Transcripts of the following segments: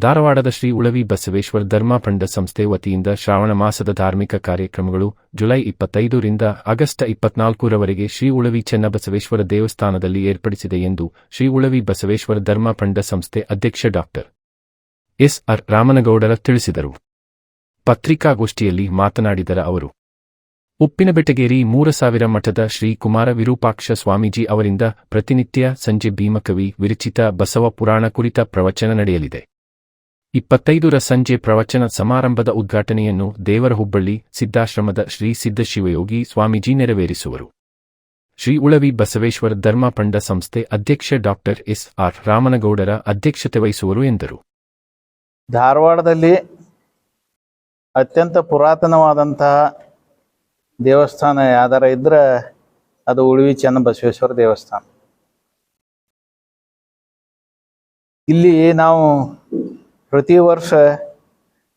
ಧಾರವಾಡದ ಶ್ರೀ ಉಳವಿ ಬಸವೇಶ್ವರ ಧರ್ಮಪಂಡ ಸಂಸ್ಥೆ ವತಿಯಿಂದ ಶ್ರಾವಣ ಮಾಸದ ಧಾರ್ಮಿಕ ಕಾರ್ಯಕ್ರಮಗಳು ಜುಲೈ ಇಪ್ಪತ್ತೈದರಿಂದ ಆಗಸ್ಟ್ ಇಪ್ಪತ್ನಾಲ್ಕರವರೆಗೆ ಶ್ರೀ ಉಳವಿ ಚೆನ್ನಬಸವೇಶ್ವರ ದೇವಸ್ಥಾನದಲ್ಲಿ ಏರ್ಪಡಿಸಿದೆ ಎಂದು ಶ್ರೀ ಉಳವಿ ಬಸವೇಶ್ವರ ಧರ್ಮಪಂಡ ಸಂಸ್ಥೆ ಅಧ್ಯಕ್ಷ ಡಾ. ಎಸ್ ಆರ್ ರಾಮನಗೌಡರ ತಿಳಿಸಿದರು. ಪತ್ರಿಕಾಗೋಷ್ಠಿಯಲ್ಲಿ ಮಾತನಾಡಿದರ ಅವರು, ಉಪ್ಪಿನಬೆಟಗೇರಿ ಮೂರ ಸಾವಿರ ಮಠದ ಶ್ರೀ ಕುಮಾರ ವಿರೂಪಾಕ್ಷ ಸ್ವಾಮೀಜಿ ಅವರಿಂದ ಪ್ರತಿನಿತ್ಯ ಸಂಜೆ ಭೀಮಕವಿ, ವಿರಚಿತ ಬಸವ ಪುರಾಣ ಕುರಿತ ಪ್ರವಚನ ನಡೆಯಲಿದೆ. ಇಪ್ಪತ್ತೈದರ ಸಂಜೆ ಪ್ರವಚನ ಸಮಾರಂಭದ ಉದ್ಘಾಟನೆಯನ್ನು ದೇವರ ಹುಬ್ಬಳ್ಳಿ ಸಿದ್ದಾಶ್ರಮದ ಶ್ರೀ ಸಿದ್ದಶಿವಯೋಗಿ ಸ್ವಾಮೀಜಿ ನೆರವೇರಿಸುವರು. ಶ್ರೀ ಉಳವಿ ಬಸವೇಶ್ವರ ಧರ್ಮಪಂಡ ಸಂಸ್ಥೆ ಅಧ್ಯಕ್ಷ ಡಾಕ್ಟರ್ ಎಸ್ ಆರ್ ರಾಮನಗೌಡರ ಅಧ್ಯಕ್ಷತೆ ವಹಿಸುವರು ಎಂದರು. ಧಾರವಾಡದಲ್ಲಿ ಅತ್ಯಂತ ಪುರಾತನವಾದಂತಹ ದೇವಸ್ಥಾನ ಯಾವ್ದಾರ ಇದ್ರೆ ಅದು ಚೆನ್ನ ಬಸವೇಶ್ವರ ದೇವಸ್ಥಾನ. ಇಲ್ಲಿ ನಾವು ಪ್ರತಿ ವರ್ಷ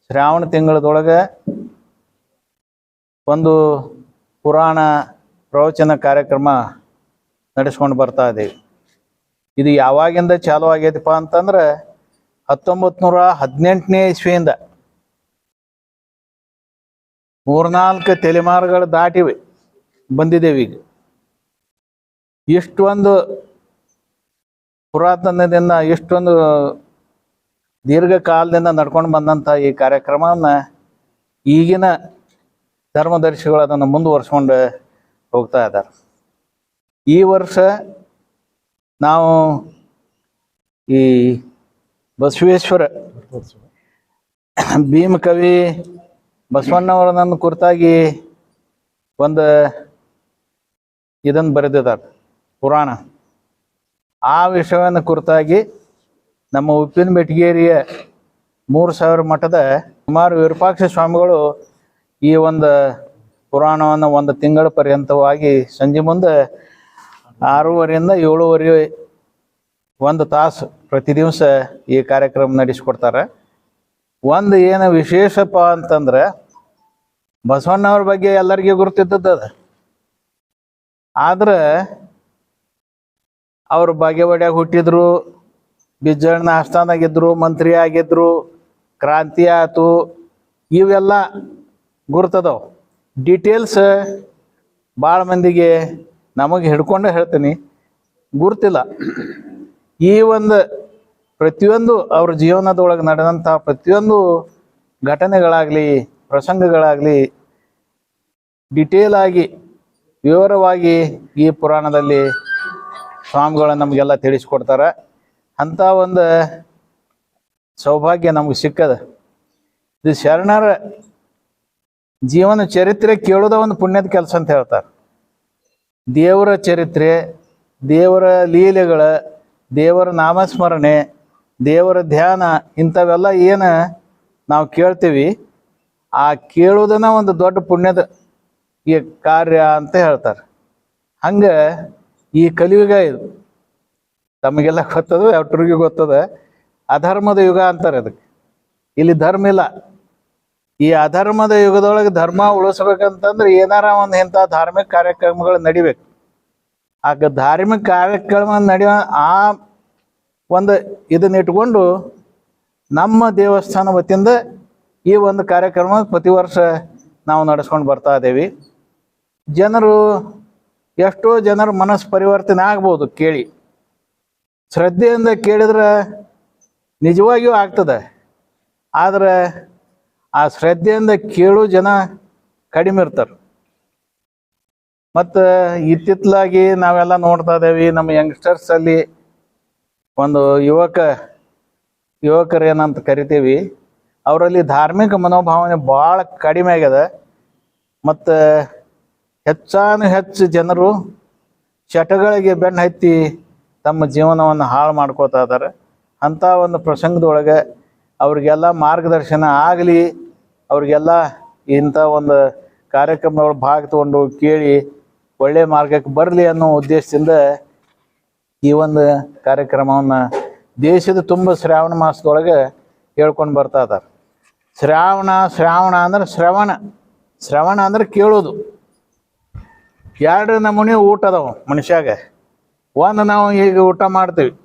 ಶ್ರಾವಣ ತಿಂಗಳದೊಳಗೆ ಒಂದು ಪುರಾಣ ಪ್ರವಚನ ಕಾರ್ಯಕ್ರಮ ನಡೆಸ್ಕೊಂಡು ಬರ್ತಾ ಇದ್ದೀವಿ ಇದು ಯಾವಾಗಿಂದ ಚಾಲು ಆಗೈತಪ್ಪ ಅಂತಂದ್ರೆ ಹತ್ತೊಂಬತ್ತು ನೂರ ಹದಿನೆಂಟನೇ ಇಸ್ವಿಯಿಂದ ಮೂರ್ನಾಲ್ಕು ತಲೆಮಾರುಗಳು ದಾಟಿವೆ, ಬಂದಿದ್ದೇವೆ ಈಗ. ಇಷ್ಟೊಂದು ಪುರಾತನದಿಂದ ಇಷ್ಟೊಂದು ದೀರ್ಘಕಾಲದಿಂದ ನಡ್ಕೊಂಡು ಬಂದಂಥ ಈ ಕಾರ್ಯಕ್ರಮವನ್ನು ಈಗಿನ ಧರ್ಮದರ್ಶಿಗಳು ಅದನ್ನು ಮುಂದುವರ್ಸ್ಕೊಂಡು ಹೋಗ್ತಾ ಇದ್ದಾರೆ ಈ ವರ್ಷ ನಾವು ಈ ಬಸವೇಶ್ವರ ಭೀಮಕವಿ ಬಸವಣ್ಣವರನ್ನ ಕುರಿತಾಗಿ ಒಂದು ಇದನ್ನು ಬರೆದಿದ್ದಾರೆ, ಪುರಾಣ. ಆ ವಿಷಯವನ್ನು ಕುರಿತಾಗಿ ನಮ್ಮ ಉಪ್ಪಿನ ಬೆಟ್ಟಗೇರಿಯ ಮೂರು ಸಾವಿರ ಮಠದ ಸುಮಾರು ವಿರೂಪಾಕ್ಷ ಸ್ವಾಮಿಗಳು ಈ ಒಂದು ಪುರಾಣವನ್ನು ಒಂದು ತಿಂಗಳ ಪರ್ಯಂತವಾಗಿ ಸಂಜೆ ಮುಂದೆ ಆರೂವರೆಯಿಂದ ಏಳುವರೆ ಒಂದು ತಾಸು ಪ್ರತಿ ದಿವಸ ಈ ಕಾರ್ಯಕ್ರಮ ನಡೆಸಿಕೊಡ್ತಾರೆ. ಒಂದು ಏನು ವಿಶೇಷಪ್ಪ ಅಂತಂದ್ರೆ ಬಸವಣ್ಣವ್ರ ಬಗ್ಗೆ ಎಲ್ಲರಿಗೂ ಗುರುತಿದ್ದದ್ದು ಅದು. ಆದ್ರೆ ಅವರು ಬಾಗೇವಾಡ್ಯಾಗ ಹುಟ್ಟಿದ್ರು ಬಿಜ್ಜಳನ ಆಸ್ಥಾನಾಗಿದ್ರು ಮಂತ್ರಿ ಆಗಿದ್ರು, ಕ್ರಾಂತಿ ಆಯಿತು, ಇವೆಲ್ಲ ಗುರ್ತದವು. ಡೀಟೇಲ್ಸ್ ಭಾಳ ಮಂದಿಗೆ ನಮಗೆ ಹಿಡ್ಕೊಂಡೇ ಹೇಳ್ತೀನಿ. ಗುರ್ತಿಲ್ಲ. ಈ ಒಂದು ಪ್ರತಿಯೊಂದು ಅವ್ರ ಜೀವನದೊಳಗೆ ನಡೆದಂಥ ಪ್ರತಿಯೊಂದು ಘಟನೆಗಳಾಗಲಿ, ಪ್ರಸಂಗಗಳಾಗಲಿ ಡಿಟೇಲ್ ಆಗಿ, ವಿವರವಾಗಿ ಈ ಪುರಾಣದಲ್ಲಿ ಸ್ವಾಮಿಗಳು ನಮಗೆಲ್ಲ ತಿಳಿಸ್ಕೊಡ್ತಾರೆ. ಅಂಥ ಒಂದು ಸೌಭಾಗ್ಯ ನಮ್ಗೆ ಸಿಕ್ಕದ. ಇದು ಶರಣರ ಜೀವನ ಚರಿತ್ರೆ ಕೇಳೋದ ಒಂದು ಪುಣ್ಯದ ಕೆಲಸ ಅಂತ ಹೇಳ್ತಾರೆ. ದೇವರ ಚರಿತ್ರೆ, ದೇವರ ಲೀಲೆಗಳ, ದೇವರ ನಾಮಸ್ಮರಣೆ, ದೇವರ ಧ್ಯಾನ ಇಂಥವೆಲ್ಲ ಏನು ನಾವು ಕೇಳ್ತೀವಿ. ಆ ಕೇಳೋದನ್ನ ಒಂದು ದೊಡ್ಡ ಪುಣ್ಯದ ಈ ಕಾರ್ಯ ಅಂತ ಹೇಳ್ತಾರೆ. ಹಂಗೆ ಈ ಕಲಿಯುಗ ಇದು. ತಮಗೆಲ್ಲ ಗೊತ್ತದ, ಎಲ್ರಿಗೂ ಗೊತ್ತದ. ಅಧರ್ಮದ ಯುಗ ಅಂತಾರೆ ಅದಕ್ಕೆ. ಇಲ್ಲಿ ಧರ್ಮ ಇಲ್ಲ. ಈ ಅಧರ್ಮದ ಯುಗದೊಳಗೆ ಧರ್ಮ ಉಳಿಸ್ಬೇಕಂತಂದ್ರೆ ಏನಾರ ಒಂದು ಇಂಥ ಧಾರ್ಮಿಕ ಕಾರ್ಯಕ್ರಮಗಳು ನಡಿಬೇಕು. ಆಗ ಧಾರ್ಮಿಕ ಕಾರ್ಯಕ್ರಮ ನಡೆಯೋ ಆ ಒಂದು ಇದನ್ನ ಇಟ್ಕೊಂಡು ನಮ್ಮ ದೇವಸ್ಥಾನ ವತಿಯಿಂದ ಈ ಒಂದು ಕಾರ್ಯಕ್ರಮ ಪ್ರತಿ ವರ್ಷ ನಾವು ನಡೆಸ್ಕೊಂಡು ಬರ್ತಾ ಇದ್ದೇವೆ. ಜನರು ಎಷ್ಟೋ ಜನರ ಮನಸ್ಸು ಪರಿವರ್ತನೆ ಆಗ್ಬೋದು ಕೇಳಿ. ಶ್ರದ್ಧೆಯಿಂದ ಕೇಳಿದ್ರೆ ನಿಜವಾಗಿಯೂ ಆಗ್ತದೆ. ಆದರೆ ಆ ಶ್ರದ್ಧೆಯಿಂದ ಕೇಳೋ ಜನ ಕಡಿಮೆ ಇರ್ತಾರೆ. ಮತ್ತು ಇತ್ತಿತ್ತಲಾಗಿ ನಾವೆಲ್ಲ ನೋಡ್ತಾ ಇದ್ದೇವೆ ನಮ್ಮ ಯಂಗ್ಸ್ಟರ್ಸಲ್ಲಿ ಒಂದು ಯುವಕ, ಯುವಕರು ಏನಂತ ಕರಿತೀವಿ, ಅವರಲ್ಲಿ ಧಾರ್ಮಿಕ ಮನೋಭಾವನೆ ಭಾಳ ಕಡಿಮೆ ಆಗ್ಯದ ಮತ್ತು ಹೆಚ್ಚಾನು ಹೆಚ್ಚು ಜನರು ಚಟಗಳಿಗೆ ಬೆನ್ನು ಹತ್ತಿ ತಮ್ಮ ಜೀವನವನ್ನು ಹಾಳು ಮಾಡ್ಕೋತಾ ಇದ್ದಾರೆ. ಅಂಥ ಒಂದು ಪ್ರಸಂಗದೊಳಗೆ ಅವ್ರಿಗೆಲ್ಲ ಮಾರ್ಗದರ್ಶನ ಆಗಲಿ, ಅವ್ರಿಗೆಲ್ಲ ಇಂಥ ಒಂದು ಕಾರ್ಯಕ್ರಮದೊಳಗೆ ಭಾಗ ತಗೊಂಡು ಕೇಳಿ ಒಳ್ಳೆಯ ಮಾರ್ಗಕ್ಕೆ ಬರಲಿ ಅನ್ನೋ ಉದ್ದೇಶದಿಂದ ಈ ಒಂದು ಕಾರ್ಯಕ್ರಮವನ್ನು ದೇಶದ ತುಂಬ ಶ್ರಾವಣ ಮಾಸದೊಳಗೆ ಹೇಳ್ಕೊಂಡು ಬರ್ತಾ ಇದ್ದಾರೆ. ಶ್ರಾವಣ ಶ್ರಾವಣ ಅಂದ್ರೆ ಶ್ರವಣ. ಶ್ರವಣ ಅಂದ್ರೆ ಕೇಳೋದು. ಎರಡು ನಮೂನೆ ಊಟ ಅದಾವ ಮನುಷ್ಯಾಗ. ಒಂದು ನಾವು ಈಗ ಊಟ ಮಾಡ್ತೀವಿ.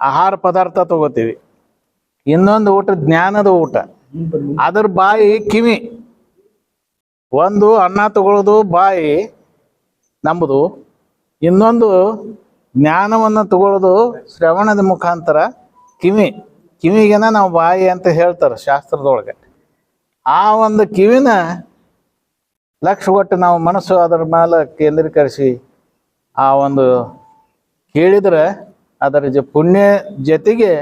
ಆಹಾರ ಪದಾರ್ಥ ತಗೋತೀವಿ. ಇನ್ನೊಂದು ಊಟ ಜ್ಞಾನದ ಊಟ. ಅದ್ರ ಬಾಯಿ ಕಿವಿ. ಒಂದು ಅನ್ನ ತಗೊಳ್ಳೋದು ಬಾಯಿ ನಂಬುದು. ಇನ್ನೊಂದು ಜ್ಞಾನವನ್ನು ತಗೊಳ್ಳೋದು ಶ್ರವಣದ ಮುಖಾಂತರ ಕಿವಿ. ಕಿವಿಗೆನ ನಾವು ಬಾಯಿ ಅಂತ ಹೇಳ್ತಾರೆ ಶಾಸ್ತ್ರದೊಳಗೆ. ಆ ಒಂದು ಕಿವಿನ ಲಕ್ಷ ಕೊಟ್ಟು ನಾವು ಮನಸ್ಸು ಅದರ ಮೇಲೆ ಕೇಂದ್ರೀಕರಿಸಿ ಆ ಒಂದು ಕೇಳಿದ್ರೆ ಅದರ ಜ, ಪುಣ್ಯ ಜೊತೆಗೆ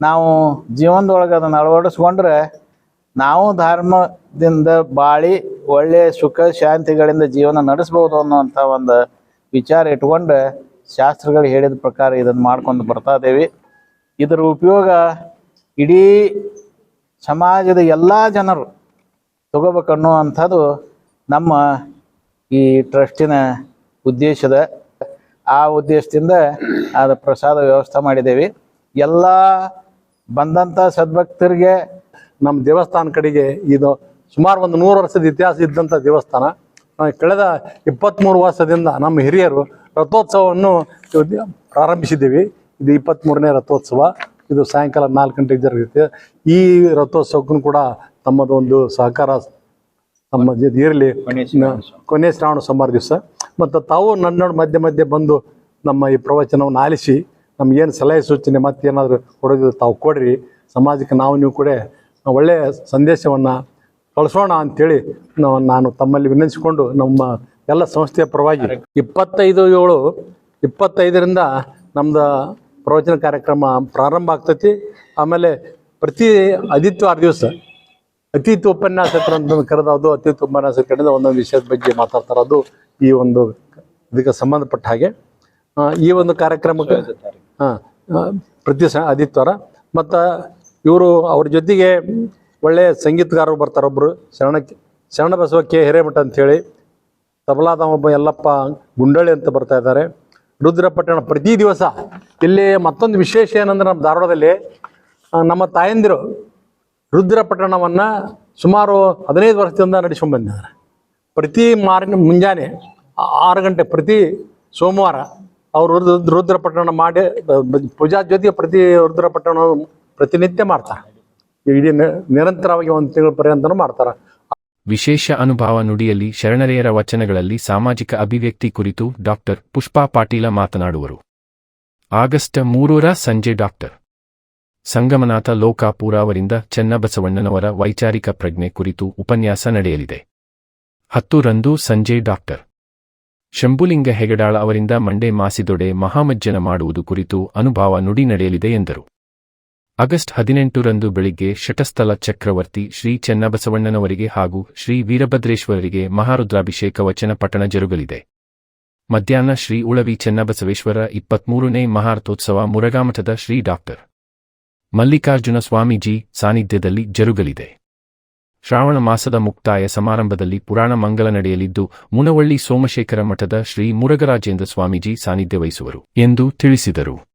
ನಾವು ಜೀವನದೊಳಗೆ ಅದನ್ನು ಅಳವಡಿಸ್ಕೊಂಡ್ರೆ ನಾವು ಧರ್ಮದಿಂದ ಬಾಳಿ ಒಳ್ಳೆಯ ಸುಖ ಶಾಂತಿಗಳಿಂದ ಜೀವನ ನಡೆಸ್ಬೋದು ಅನ್ನುವಂಥ ಒಂದು ವಿಚಾರ ಇಟ್ಕೊಂಡು ಶಾಸ್ತ್ರಗಳು ಹೇಳಿದ ಪ್ರಕಾರ ಇದನ್ನು ಮಾಡ್ಕೊಂಡು ಬರ್ತಾ ಇದ್ದೀವಿ. ಇದರ ಉಪಯೋಗ ಇಡೀ ಸಮಾಜದ ಎಲ್ಲ ಜನರು ತಗೋಬೇಕನ್ನುವಂಥದ್ದು ನಮ್ಮ ಈ ಟ್ರಸ್ಟಿನ ಉದ್ದೇಶದ ಆ ಉದ್ದೇಶದಿಂದ ಅದು ಪ್ರಸಾದ ವ್ಯವಸ್ಥೆ ಮಾಡಿದ್ದೇವೆ. ಎಲ್ಲ ಬಂದಂಥ ಸದ್ಭಕ್ತರಿಗೆ ನಮ್ಮ ದೇವಸ್ಥಾನ ಕಡೆಗೆ ಇದು ಸುಮಾರು ಒಂದು ನೂರು ವರ್ಷದ ಇತಿಹಾಸ ಇದ್ದಂಥ ದೇವಸ್ಥಾನ. ಕಳೆದ ಇಪ್ಪತ್ತ್ಮೂರು ವರ್ಷದಿಂದ ನಮ್ಮ ಹಿರಿಯರು ರಥೋತ್ಸವವನ್ನು ಪ್ರಾರಂಭಿಸಿದ್ದೀವಿ. ಇದು ಇಪ್ಪತ್ತ್ಮೂರನೇ ರಥೋತ್ಸವ. ಇದು ಸಾಯಂಕಾಲ ನಾಲ್ಕು ಗಂಟೆಗೆ ಜರುಗುತ್ತೆ. ಈ ರಥೋತ್ಸವಕ್ಕೂ ಕೂಡ ತಮ್ಮದೊಂದು ಸಹಕಾರ ನಮ್ಮ ಇರಲಿ. ಕೊನೆ ಶ್ರಾವಣ ಸೋಮವಾರ ದಿವಸ. ಮತ್ತು ತಾವು ನನ್ನೋಡು ಮಧ್ಯೆ ಮಧ್ಯೆ ಬಂದು ನಮ್ಮ ಈ ಪ್ರವಚನವನ್ನು ಆಲಿಸಿ ನಮಗೇನು ಸಲಹೆ ಸೂಚನೆ ಮತ್ತೇನಾದರೂ ಕೊಡೋದಿದ್ರೆ ತಾವು ಕೊಡ್ರಿ. ಸಮಾಜಕ್ಕೆ ನಾವು ನೀವು ಕೂಡ ಒಳ್ಳೆಯ ಸಂದೇಶವನ್ನು ಕಳಿಸೋಣ ಅಂಥೇಳಿ ನಾನು ತಮ್ಮಲ್ಲಿ ವಿನಂತಿಸಿಕೊಂಡು ನಮ್ಮ ಎಲ್ಲ ಸಂಸ್ಥೆಯ ಪರವಾಗಿ ಇಪ್ಪತ್ತೈದು ಏಳು ಇಪ್ಪತ್ತೈದರಿಂದ ನಮ್ದು ಪ್ರವಚನ ಕಾರ್ಯಕ್ರಮ ಪ್ರಾರಂಭ ಆಗ್ತೈತಿ. ಆಮೇಲೆ ಪ್ರತಿ ಆದಿತ್ಯವಾರ ದಿವಸ ಅತಿಥಿ ಉಪನ್ಯಾಸಕರು ಅಂತ ಕರೆದು ಅದು ಅತಿಥಿ ಉಪನ್ಯಾಸಕರಿಂದ ಒಂದೊಂದು ವಿಷಯದ ಬಗ್ಗೆ ಮಾತಾಡ್ತಾರೆ. ಅದು ಈ ಒಂದು ಇದಕ್ಕೆ ಸಂಬಂಧಪಟ್ಟ ಹಾಗೆ ಈ ಒಂದು ಕಾರ್ಯಕ್ರಮಕ್ಕೆ ಹಾಂ ಪ್ರತಿ ಸ ಆದಿತ್ಯವಾರ. ಮತ್ತು ಇವರು ಅವ್ರ ಜೊತೆಗೆ ಒಳ್ಳೆಯ ಸಂಗೀತಗಾರರು ಬರ್ತಾರೆ ಒಬ್ಬರು ಶರಣ ಶರಣ ಬಸವ ಕೆ ಹಿರೇಮಠ ಅಂಥೇಳಿ. ತಬಲಾದ ಒಬ್ಬ ಯಲ್ಲಪ್ಪ ಗುಂಡಳ್ಳಿ ಅಂತ ಬರ್ತಾ ಇದ್ದಾರೆ. ರುದ್ರಪಟ್ಟಣ ಪ್ರತಿ ದಿವಸ ಇಲ್ಲಿ ಮತ್ತೊಂದು ವಿಶೇಷ ಏನಂದ್ರೆ ನಮ್ಮ ಧಾರವಾಡದಲ್ಲಿ ನಮ್ಮ ತಾಯಂದಿರು ರುದ್ರಪಟ್ಟಣವನ್ನು ಸುಮಾರು ಹದಿನೈದು ವರ್ಷದಿಂದ ನಡೆಸ್ಕೊಂಡು ಬಂದಿದ್ದಾರೆ. ಪ್ರತಿ ಮಾರಿನ ಮುಂಜಾನೆ ಆರು ಗಂಟೆ ಪ್ರತಿ ಸೋಮವಾರ ಅವರು ರುದ್ರ ಪಟ್ಟಣ ಮಾಡಿ ಪೂಜಾ ಜೊತೆಗೆ ಪ್ರತಿ ರುದ್ರ ಪಟ್ಟಣ ಪ್ರತಿನಿತ್ಯ ಮಾಡ್ತಾರೆ. ಇಡೀ ನಿರಂತರವಾಗಿ ಒಂದು ತಿಂಗಳ ಪರ್ಯಂತನೂ ಮಾಡ್ತಾರೆ. ವಿಶೇಷ ಅನುಭವ ನುಡಿಯಲ್ಲಿ ಶರಣರೆಯರ ವಚನಗಳಲ್ಲಿ ಸಾಮಾಜಿಕ ಅಭಿವ್ಯಕ್ತಿ ಕುರಿತು ಡಾಕ್ಟರ್ ಪುಷ್ಪಾ ಪಾಟೀಲ ಮಾತನಾಡುವರು. ಆಗಸ್ಟ್ ಮೂರರ ಸಂಜೆ ಡಾಕ್ಟರ್. ಸಂಗಮನಾಥ ಲೋಕಾಪುರ ಅವರಿಂದ ಚೆನ್ನಬಸವಣ್ಣನವರ ವೈಚಾರಿಕ ಪ್ರಜ್ಞೆ ಕುರಿತು ಉಪನ್ಯಾಸ ನಡೆಯಲಿದೆ. ಹತ್ತುರಂದು ಸಂಜೆ ಡಾಕ್ಟರ್. ಶಂಭುಲಿಂಗ ಹೆಗಡಾಳ ಅವರಿಂದ ಮಂಡೆ ಮಾಸಿದೊಡೆ ಮಹಾಮಜ್ಜನ ಮಾಡುವುದು ಕುರಿತು ಅನುಭವ ನುಡಿ ನಡೆಯಲಿದೆ ಎಂದರು. ಆಗಸ್ಟ್ ಹದಿನೆಂಟರಂದು ಬೆಳಿಗ್ಗೆ ಶಟಸ್ಥಲ ಚಕ್ರವರ್ತಿ ಶ್ರೀ ಚೆನ್ನಬಸವಣ್ಣನವರಿಗೆ ಹಾಗೂ ಶ್ರೀ ವೀರಭದ್ರೇಶ್ವರರಿಗೆ ಮಹಾರುದ್ರಾಭಿಷೇಕ ವಚನ ಪಠಣ ಜರುಗಲಿದೆ. ಮಧ್ಯಾಹ್ನ ಶ್ರೀ ಉಳವಿ ಚೆನ್ನಬಸವೇಶ್ವರ ಇಪ್ಪತ್ಮೂರನೇ ಮಹಾರಥೋತ್ಸವ ಮುರಗಾಮಠದ ಶ್ರೀ ಡಾಕ್ಟರ್. ಮಲ್ಲಿಕಾರ್ಜುನ ಸ್ವಾಮೀಜಿ ಸಾನ್ನಿಧ್ಯದಲ್ಲಿ ಜರುಗಲಿದೆ. ಶ್ರಾವಣ ಮಾಸದ ಮುಕ್ತಾಯ ಸಮಾರಂಭದಲ್ಲಿ ಪುರಾಣ ಮಂಗಲ ನಡೆಯಲಿದ್ದು, ಮುನವಳ್ಳಿ ಸೋಮಶೇಖರ ಮಠದ ಶ್ರೀ ಮುರಗರಾಜೇಂದ್ರ ಸ್ವಾಮೀಜಿ ಸಾನ್ನಿಧ್ಯ ವಹಿಸುವರು ಎಂದು ತಿಳಿಸಿದರು.